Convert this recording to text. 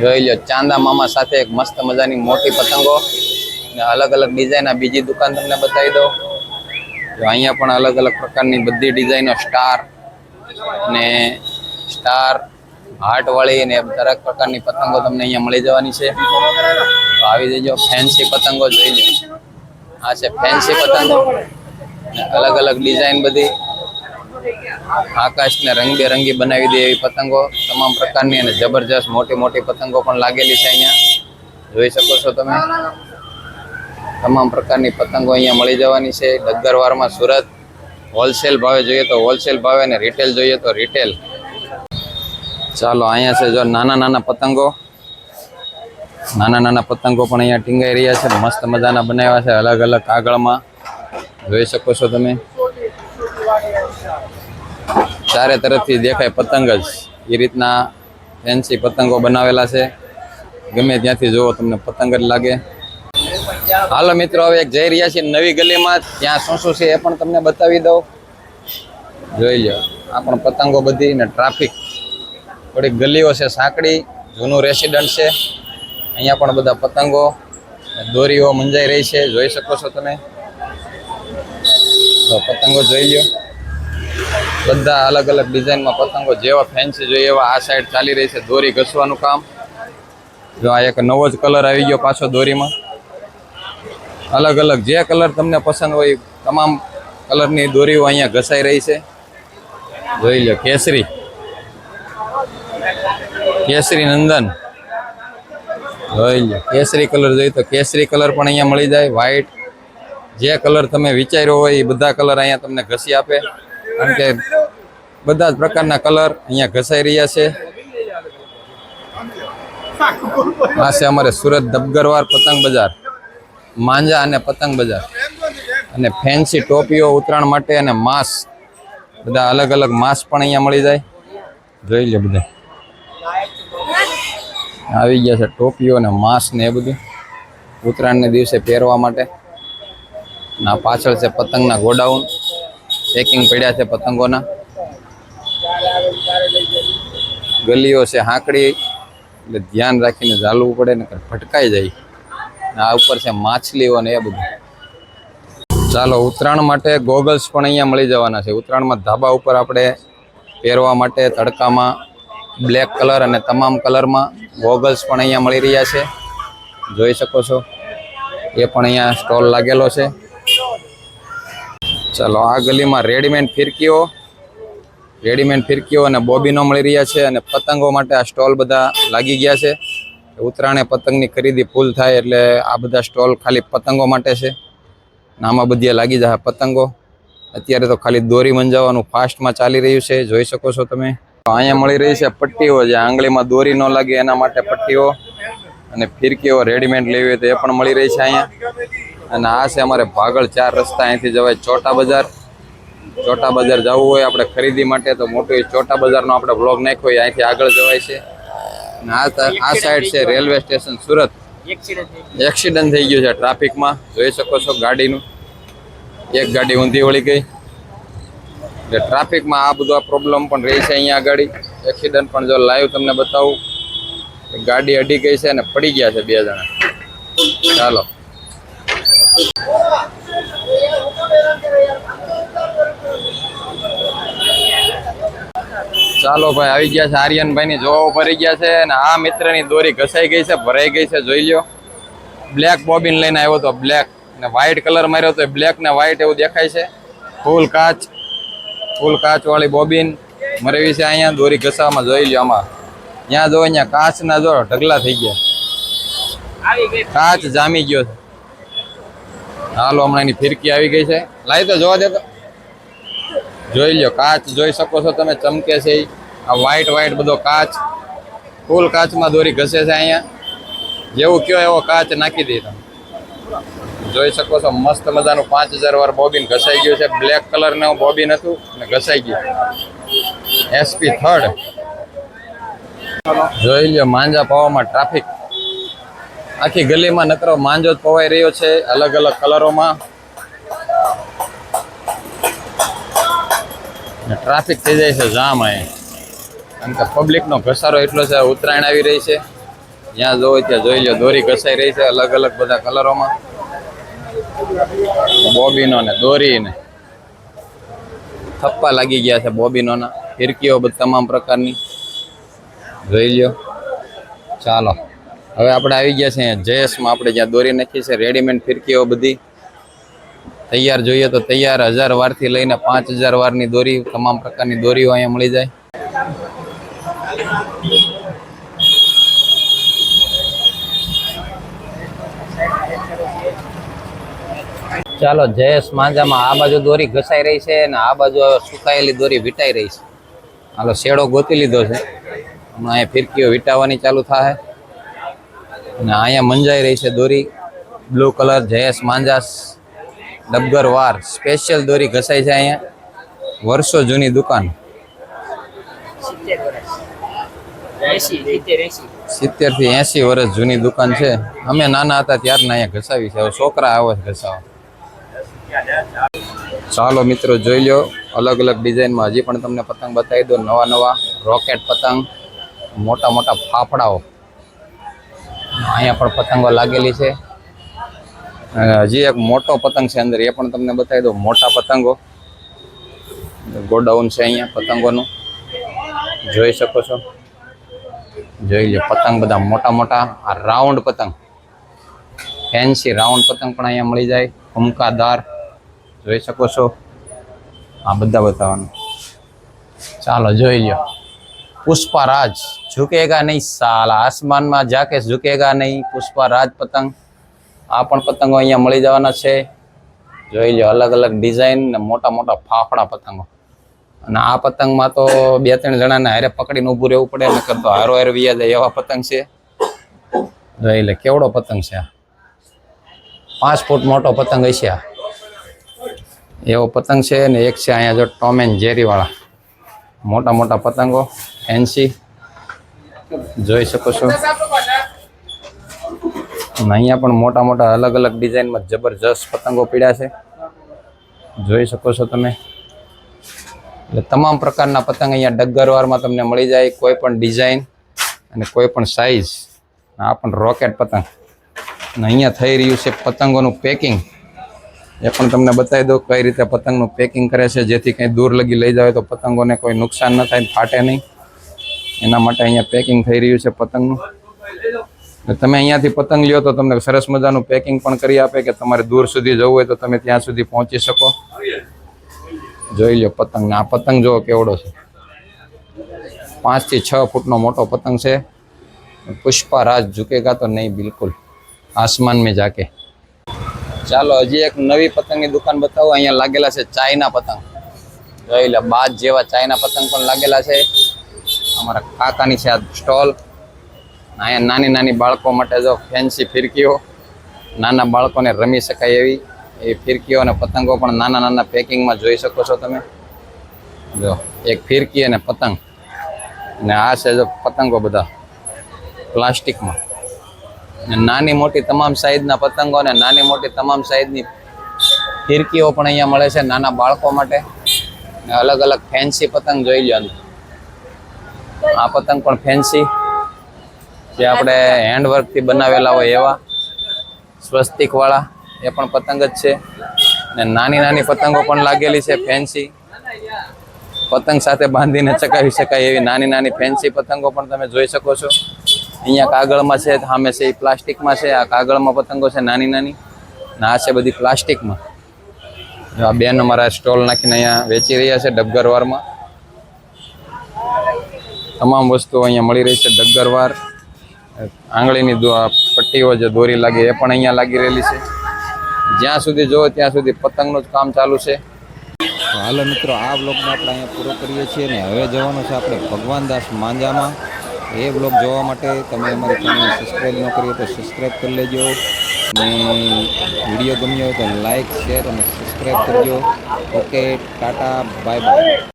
જોઈ લો, ચાંદા મામા સાથે એક મસ્ત મજાની મોટી પતંગો. ને અલગ અલગ ડિઝાઇનના બીજી દુકાન તમને બતાવી દઉં. જો અહીંયા પણ અલગ અલગ પ્રકારની બધી ડિઝાઇનો સ્ટાર ને સ્ટાર હાર્ટવાળી અને દરેક પ્રકારની પતંગો તમને અહીંયા મળી જવાની છે. તો આવી જજો ફેન્સી પતંગો જોઈ લો. આ છે ફેન્સી પતંગો. અલગ અલગ ડિઝાઇન બધી. આકાશને રંગબેરંગી બનાવી દે એવી પતંગો તમામ પ્રકારની અને જબરજસ્ત મોટી મોટી પતંગો પણ લાગેલી છે અહીંયા. જોઈ શકો છો તમે? તમામ પ્રકારની પતંગો અહીંયા મળી જવાની છે. ડગરવારમાં સુરત હોલસેલ ભાવે જોઈએ તો હોલસેલ ભાવે અને રિટેલ જોઈએ તો રિટેલ ચાલો, અહીંયા છે જો નાના નાના પતંગો. નાના નાના પતંગો પણ અહીંયા ટીંગાઈ રહ્યા છે. મસ્ત મજાના બનાવ્યા છે. અલગ અલગ કાગળમાં. જોઈ શકો છો તમે? ચારે તરફથી દેખાય પતંગ જ. એ રીતના ફેન્સી પતંગો બનાવેલા છે. ગમે ત્યાંથી જુઓ તમને પતંગ જ લાગે. હાલો મિત્રો, હવે એક જઈ રહ્યા છીએ નવી ગલીમાં. ત્યાં શું શું છે એ પણ તમને બતાવી દઉં. જોઈ લો આ પણ પતંગો બધી ને ટ્રાફિક થોડીક ગલીઓ છે સાંકડી, જૂનું રેસિડન્ટ છે. અહીંયા પણ બધા પતંગો દોરીઓ મંજાઈ રહી છે. જોઈ શકો છો તમે. તો પતંગો જોઈ લ્યો. બધા અલગ અલગ ડિઝાઇનમાં પતંગો જેવા ફેન્સી જોઈએ એવા આ સાઈડ ચાલી રહી છે દોરી ઘસવાનું કામ. જો આ એક નવો જ કલર આવી ગયો પાછો દોરીમાં. અલગ અલગ જે કલર તમને પસંદ હોય તમામ કલરની દોરીઓ અહીંયા ઘસાઈ રહી છે. જોઈ લો કેસરી. કેસરી નંદન. જોઈ લો કેસરી કલર જોઈએ તો કેસરી કલર પણ અહીંયા મળી જાય. વ્હાઈટ જે કલર તમે વિચાર્યો હોય એ બધા કલર અહીંયા તમને ઘસી આપે. કારણ કે બધા જ પ્રકારના કલર અહીંયા ઘસાઈ રહ્યા છે. આ છે અમારે સુરત દબગરવાર પતંગ બજાર, માંજા અને પતંગ બજાર. અને ફેન્સી ટોપીઓ ઉત્તરાયણ માટે અને માસ, બધા અલગ અલગ માસ્ક પણ અહીંયા મળી જાય. જોઈ લે બધા. આવી ગયા છે ટોપીઓ ને માસ ને એ બધું ઉત્તરાયણને દિવસે પહેરવા માટે. ના પાછળ છે પતંગના ગોડાઉન. પેકિંગ પડ્યા છે પતંગોના. ગલીઓ છે હાંકડી, એટલે ધ્યાન રાખીને ચાલવું પડે ને ભટકાઈ જાય. આ ઉપર છે માછલીઓ ને એ બધું. ચાલો, ઉત્તરાયણ માટે ગોગલ્સ પણ અહીંયા મળી જવાના છે. ઉત્તરાયણમાં ધાબા ઉપર આપણે પહેરવા માટે તડકામાં બ્લેક કલર અને તમામ કલરમાં ગોગલ્સ પણ અહીંયા મળી રહ્યા છે. જોઈ શકો છો. એ પણ અહીંયા સ્ટોલ લાગેલો છે. ચાલો, આ ગલીમાં રેડીમેડ ફિરકીઓ રેડીમેડ ફિરકીઓ અને બોબીનો મળી રહ્યા છે અને પતંગો માટે આ સ્ટોલ બધા લાગી ગયા છે. ઉત્તરાયણે પતંગની ખરીદી ફૂલ થાય એટલે આ બધા સ્ટોલ ખાલી પતંગો માટે છે. નામાં બધી લાગી જાય પતંગો. અત્યારે તો ખાલી દોરી મંજાવવાનું ફાસ્ટમાં ચાલી રહ્યું છે. જોઈ શકો છો તમે. અહીંયા મળી રહી છે પટ્ટીઓ જે આંગળીમાં દોરી ન લાગે એના માટે પટ્ટીઓ અને ફિરકીઓ રેડીમેડ લેવી હોય તો એ પણ મળી રહી છે અહીંયા. અને આ છે અમારે ભાગળ ચાર રસ્તા અહીંથી જવાય ચોટા બજાર. ચોટા બજાર જવું હોય આપણે ખરીદી માટે તો મોટું ચોટા બજારનો આપણે બ્લોગ નાખ્યો હોય અહીંથી આગળ જવાય છે. અને આ આ સાઈડ છે રેલવે સ્ટેશન સુરત. એક્સિડન્ટ થઈ ગયું. છે ટ્રાફિકમાં. જોઈ શકો છો ગાડીનું. એક ગાડી ઊંધી વળી ગઈ. એટલે ટ્રાફિકમાં આ બધો પ્રોબ્લેમ પણ રહી છે અહીંયા આગળ. એક્સિડન્ટ પણ જો લાઈવ તમને બતાવું. ગાડી અડી ગઈ છે અને પડી ગયા છે બે જણા. ચાલો. ચાલો ભાઈ, આવી ગયા છે આર્યનભાઈ ની જોવા ભરી ગયા છે અને આ મિત્રની દોરી ઘસાઈ ગઈ છે, ભરાઈ ગઈ છે, જોઈ લ્યો. બ્લેક બોબિન લઈને આવ્યો હતો બ્લેક ને વ્હાઈટ કલર માર્યો તો બ્લેક ને વ્હાઈટ એવું દેખાય છે. ફૂલ કાચ ફૂલ કાચ વાળી બોબિન મરેવી છે અહીંયા, દોરી ઘસાવામાં જોઈ લ્યો આમાં. ત્યાં જો અહીંયા કાચ ના જો ઢગલા થઈ ગયા. કાચ જામી ગયો છે. હાલો, હમણાં એની ફિરકી આવી ગઈ છે. લાવી તો જોવા દે તો. જોઈ લો કાચ જોઈ શકો છો તમે, ચમકે છે. આ વ્હાઈટ વ્હાઈટ બધો કાચ. ફૂલ કાચમાં દોરી ઘસે છે અહીંયા. જેવું કયો એવો કાચ નાખી દે તમે. જોઈ શકો છો, મસ્ત મજાનું પાંચ હજાર વાર બોબિન ઘસાઈ ગયું છે. બ્લેક કલરનું બોબિન હતું અને ઘસાઈ ગયું. એસપી થર્ડ જોઈ લો માંજા પાવામાં ટ્રાફિક આખી ગલીમાં નકરો માંજો જ પવાઈ રહ્યો છે, અલગ અલગ કલરોમાં. ટ્રાફિક થઈ જાય છે જામ અહીં. કારણ કે પબ્લિકનો ઘસારો એટલો છે ઉત્તરાયણ આવી રહી છે. જ્યાં જોવો ત્યાં જોઈ લો દોરી ઘસાઈ રહી છે, અલગ અલગ બધા કલરોમાં. બોબીનો ને દોરીને. થપ્પા લાગી ગયા છે બોબીનોના. ફિરકીઓ તમામ પ્રકારની. જોઈ લ્યો. ચાલો. હવે આપણે આવી ગયા છે અહીંયા જયેશમાં. આપણે જ્યાં દોરી નાખી છે રેડીમેડ ફિરકીઓ બધી. તૈયાર જોઈએ તો તૈયાર. હજાર વારથી લઈને પાંચ હજાર વારની દોરી, તમામ પ્રકારની દોરીઓ અહીંયા મળી જાય. ચાલો, જયેશ માંજામાં આ બાજુ દોરી ઘસાઈ રહી છે અને આ બાજુ સુકાયેલી દોરી વીટાઈ રહી છે. હાલો, શેડો ગોતી લીધો છે. હમણાં અહીંયા ફિરકીઓ વીટાવાની ચાલુ થાય અને અહીંયા મંજાઈ રહી છે દોરી. બ્લુ કલર જયેશ માંજાસ ડબગર વાર. સ્પેશિયલ દોરી ઘસાઈ છે અહીંયા. વર્ષો જૂની દુકાન. સિત્તેરથી એસી વર્ષ જૂની દુકાન છે. અમે નાના હતા ત્યારના અહીંયા ઘસાવી છે. હવે છોકરા આવે છે ઘસાવા. ચાલો મિત્રો જોઈ લો અલગ અલગ ડિઝાઇનમાં હજી પણ તમને પતંગ બતાવી દો નવા નવા રોકેટ પતંગ મોટા મોટા ફાફડાઓ. અહીંયા પણ પતંગો લાગેલી છે. અને હજી એક મોટો પતંગ છે અંદર, એ પણ તમને બતાવી દો મોટા પતંગો. ગોડાઉન છે અહીંયા પતંગોનું. જોઈ શકો છો. જોઈ લો, પતંગ બધા મોટા મોટા. આ રાઉન્ડ પતંગ. ફેન્સી રાઉન્ડ પતંગ પણ અહીંયા મળી જાય. હુમકાદાર. જોઈ શકો છો. આ બધા બતાવવાનું. ચાલો, જોઈ લ્યો પુષ્પા ઝુકેગા નહીં, સાલા આસમાનમાં જાકે ઝુકેગા નહીં, પુષ્પા રાજ પતંગ આ પણ પતંગો અહીંયા મળી જવાના છે. જોઈ લો અલગ અલગ ડિઝાઇન ને મોટા મોટા ફાફડા પતંગો. અને આ પતંગમાં તો બે ત્રણ જણાને હારે પકડીને ઊભું રહેવું પડે ને કરતો હારો હાર વિયા જાય એવા પતંગ છે. જોઈ લે, કેવડો પતંગ છે આ. પાંચ ફૂટ મોટો પતંગ હશે આ. એવો પતંગ છે ને, એક છે અહીંયા જો ટોમ એન્ડ જેરીવાળા મોટા મોટા પતંગો ફેન્સી જોઈ શકો છો. અહીંયા પણ મોટા મોટા અલગ અલગ ડિઝાઇનમાં જબરજસ્ત પતંગો પીડ્યા છે. જોઈ શકો છો તમે. એટલે તમામ પ્રકારના પતંગ અહીંયા ડગરવારમાં તમને મળી જાય કોઈ પણ ડિઝાઇન અને કોઈ પણ સાઇઝ આ પણ રોકેટ પતંગ. અને અહીંયા થઈ રહ્યું છે પતંગોનું પેકિંગ એ પણ તમને બતાવી દો કઈ રીતે પતંગનું પેકિંગ કરે છે. જેથી કંઈ દૂર લગી લઈ જાવ તો પતંગોને કોઈ નુકસાન ન થાય ફાટે નહીં. એના માટે અહીંયા પેકિંગ થઈ રહ્યું છે પતંગનું. અને તમે અહીંયાથી પતંગ લ્યો તો તમને સરસ મજાનું પેકિંગ પણ કરી આપે કે તમારે દૂર સુધી જવું હોય તો તમે ત્યાં સુધી પહોંચી શકો. જોઈ લો પતંગ. ને આ પતંગ જુઓ કેવડો છે. પાંચથી છ ફૂટનો મોટો પતંગ છે. પુષ્પા રાજ ઝુકેગા તો નહીં, બિલકુલ. આસમાન મેં જાકે ચાલો, હજી એક નવી પતંગની દુકાન બતાવો. અહીંયા લાગેલા છે ચાઇના પતંગ. જોઈ લે બાદ જેવા ચાઇના પતંગ પણ લાગેલા છે. અમારા કાકાની છે આ સ્ટોલ. અહીંયા નાની નાની બાળકો માટે જો ફેન્સી ફિરકીઓ નાના બાળકોને રમી શકાય એવી, એ ફિરકીઓ અને પતંગો પણ નાના નાના પેકિંગમાં જોઈ શકો છો તમે. જો, એક ફિરકી અને પતંગ. અને આ છે જો પતંગો બધા પ્લાસ્ટિકમાં. અને નાની મોટી તમામ સાઈઝના પતંગો અને નાની મોટી તમામ સાઈઝની ફિરકીઓ પણ અહીંયા મળે છે નાના બાળકો માટે. અને અલગ અલગ ફેન્સી પતંગ જોઈ લો આ પતંગ પણ ફેન્સી જે આપણે હેન્ડવર્કથી બનાવેલા હોય એવા, સ્વસ્તિકવાળા, એ પણ પતંગ જ છે. ને નાની નાની પતંગો પણ લાગેલી છે ફેન્સી પતંગ સાથે બાંધીને ચકાવી શકાય એવી નાની નાની ફેન્સી પતંગો પણ તમે જોઈ શકો છો. અહીંયા કાગળમાં છે, સામે છે, એ પ્લાસ્ટિકમાં છે, આ કાગળમાં પતંગો છે, નાની નાની. ને આ છે બધી પ્લાસ્ટિકમાં. આ બેન અમારા સ્ટોલ નાખીને અહીંયા વેચી રહ્યા છે, ડબગરવારમાં. તમામ વસ્તુઓ અહીંયા મળી રહી છે. ડગરવાર, આંગળીની પટ્ટીઓ જે દોરી લાગે એ પણ અહીંયા લાગી રહેલી છે. જ્યાં સુધી જુઓ ત્યાં સુધી પતંગનું જ કામ ચાલુ છે. હાલો મિત્રો, આ બ્લોગને આપણે અહીંયા પૂરો કરીએ છીએ અને હવે જવાનું છે આપણે ભગવાનદાસ માંજામાં. એ બ્લોગ જોવા માટે તમે અમારી ચેનલ સબસ્ક્રાઈબ ન કરીએ તો સબસ્ક્રાઈબ કરી લેજો. અને વીડિયો ગમ્યો હોય તો લાઈક, શેર અને સબસ્ક્રાઈબ કરજો. Okay, tata bye bye